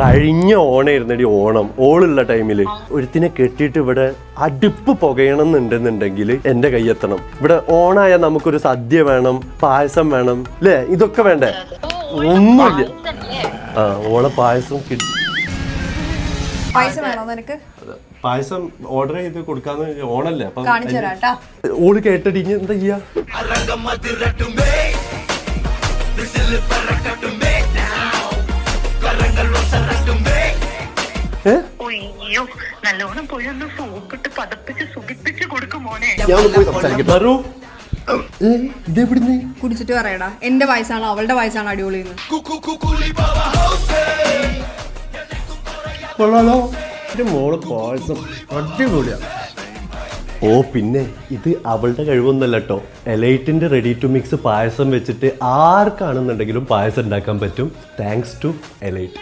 കഴിഞ്ഞ ഓണായിരുന്നടി ഓണം. ഓളുള്ള ടൈമിൽ ഒരുത്തിനെ കെട്ടിയിട്ട് ഇവിടെ അടുപ്പ് പുകയണം എന്നുണ്ടെന്നുണ്ടെങ്കിൽ എന്റെ കൈയെത്തണം ഇവിടെ ഓണായ നമുക്കൊരു സദ്യ വേണം പായസം വേണം അല്ലേ ഇതൊക്കെ വേണ്ടേ? ഒന്നുമില്ല. ആ ഓളെ പായസം കിട്ടി. പായസം വേണോ നിനക്ക്? പായസം ഓർഡർ ചെയ്ത് കൊടുക്കാന്ന് ഓണല്ലേ അപ്പൊ ഓൾ കേട്ടടിഞ്ഞ് ഇനി എന്താ ചെയ്യാ? നല്ലോണം പോയി ഒന്ന് സോപ്പിട്ട് പതപ്പിച്ച് സുഖിപ്പിച്ച് കൊടുക്കും മോനെ. ഞാൻ പോയി സംസാരിക്കട്ടെ. പറു കുടിച്ചിട്ട് പറയടാ. എന്റെ വയസ്സാണോ അവളുടെ വയസ്സാണോ അടിപൊളി കൊള്ളാലോ. എന്റെ മോൾ പായസം അടിപൊളിയാ. ഓ പിന്നെ ഇത് അവളുടെ കഴിവൊന്നല്ല കേട്ടോ എലൈറ്റിന്റെ റെഡി ടു മിക്സ് പായസം വെച്ചിട്ട് ആർക്കാണെന്നുണ്ടെങ്കിലും പായസം ഉണ്ടാക്കാൻ പറ്റും. Thanks to elite